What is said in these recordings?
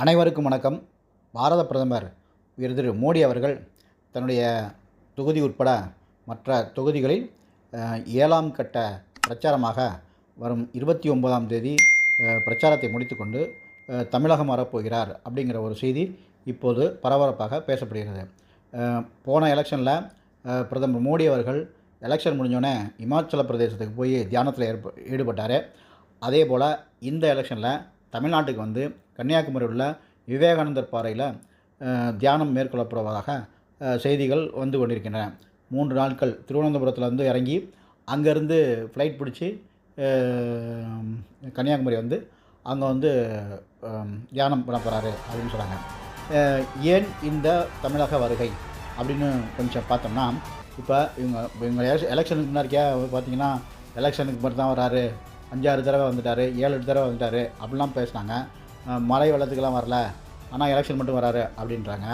அனைவருக்கும் வணக்கம். பாரத பிரதமர் உயர் திரு மோடி அவர்கள் தன்னுடைய தொகுதி உட்பட மற்ற தொகுதிகளில் ஏழாம் கட்ட பிரச்சாரமாக வரும் இருபத்தி ஒன்பதாம் தேதி பிரச்சாரத்தை முடித்துக்கொண்டு தமிழகம் வரப்போகிறார் அப்படிங்கிற ஒரு செய்தி இப்போது பரபரப்பாக பேசப்படுகிறது. போன எலெக்ஷனில் பிரதமர் மோடி அவர்கள் எலெக்ஷன் முடிஞ்சோடனே இமாச்சல பிரதேசத்துக்கு போய் தியானத்தில் ஏற்ப ஈடுபட்டார். அதே போல் இந்த எலெக்ஷனில் தமிழ்நாட்டுக்கு வந்து கன்னியாகுமரி உள்ள விவேகானந்தர் பாறையில் தியானம் மேற்கொள்ளப்படுவதாக செய்திகள் வந்து கொண்டிருக்கின்றன. மூன்று நாட்கள் திருவனந்தபுரத்தில் வந்து இறங்கி அங்கேருந்து ஃப்ளைட் பிடிச்சி கன்னியாகுமரி வந்து அங்கே வந்து தியானம் பண்ண போகிறாரு அப்படின்னு சொல்கிறாங்க ஏன் இந்த தமிழக வருகை அப்படின்னு கொஞ்சம் பார்த்தோம்னா இப்போ இவங்க இவங்க எலெக்ஷனுக்கு முன்னாடிக்கே பார்த்தீங்கன்னா எலெக்ஷனுக்கு மட்டும் தான் வராரு. அஞ்சாறு தடவை வந்துட்டார் ஏழு எட்டு தடவை வந்துட்டார் அப்படிலாம் பேசுனாங்க. மழை வெள்ளத்துக்கெல்லாம் வரல. ஆனால் எலெக்ஷன் மட்டும் வராரு அப்படின்றாங்க.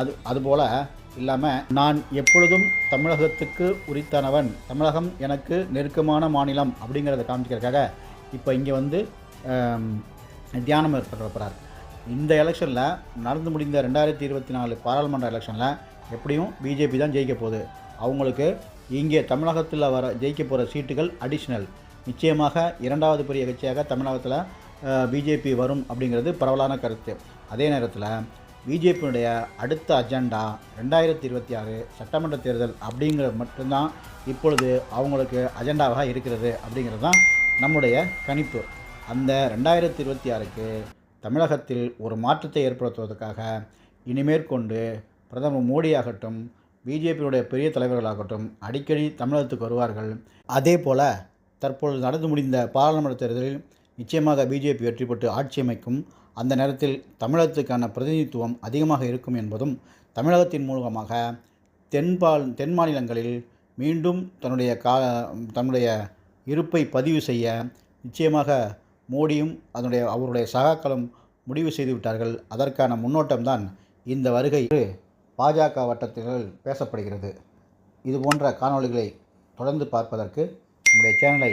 அது அதுபோல் இல்லாமல் நான் எப்பொழுதும் தமிழகத்துக்கு உரித்தானவன். தமிழகம் எனக்கு நெருக்கமான மாநிலம் அப்படிங்கிறத காமிக்கிறதுக்காக இப்போ இங்கே வந்து தியானம் ஏற்படுறார் இந்த எலெக்ஷனில் நடந்து முடிந்த ரெண்டாயிரத்தி இருபத்தி நாலு பாராளுமன்ற எலெக்ஷனில் எப்படியும் பிஜேபி தான் ஜெயிக்க போகுது. அவங்களுக்கு இங்கே தமிழகத்தில் வர ஜெயிக்க போகிற சீட்டுகள் அடிஷ்னல் நிச்சயமாக இரண்டாவது பெரிய கட்சியாக தமிழகத்தில் பிஜேபி வரும் அப்படிங்கிறது பரவலான கருத்து. அதே நேரத்தில் பிஜேபியினுடைய அடுத்த அஜெண்டா ரெண்டாயிரத்தி இருபத்தி ஆறு சட்டமன்ற தேர்தல் அப்படிங்கிறது மட்டும்தான் இப்பொழுது அவங்களுக்கு அஜெண்டாவாக இருக்கிறது அப்படிங்கிறது தான் நம்முடைய கணிப்பு. அந்த ரெண்டாயிரத்தி இருபத்தி ஆறுக்கு தமிழகத்தில் ஒரு மாற்றத்தை ஏற்படுத்துவதற்காக இனிமேற்கொண்டு பிரதமர் மோடி ஆகட்டும் பிஜேபியுடைய பெரிய தலைவர்களாகட்டும் அடிக்கடி தமிழகத்துக்கு வருவார்கள். அதே போல் தற்பொழுது நடந்து முடிந்த பாராளுமன்ற தேர்தலில் நிச்சயமாக பிஜேபி வெற்றி பெற்று ஆட்சி அமைக்கும். அந்த நேரத்தில் தமிழகத்துக்கான பிரதிநிதித்துவம் அதிகமாக இருக்கும் என்பதும் தமிழகத்தின் மூலமாக தென்பால் தென் மாநிலங்களில் மீண்டும் தன்னுடைய கா தன்னுடைய இருப்பை பதிவு செய்ய நிச்சயமாக மோடியும் அதனுடைய அவருடைய சகாக்களும் முடிவு செய்துவிட்டார்கள் அதற்கான முன்னோட்டம்தான் இந்த வருகை பாஜக வட்டத்தில் பேசப்படுகிறது. இது போன்ற காணொளிகளை தொடர்ந்து பார்ப்பதற்கு நம்முடைய சேனலை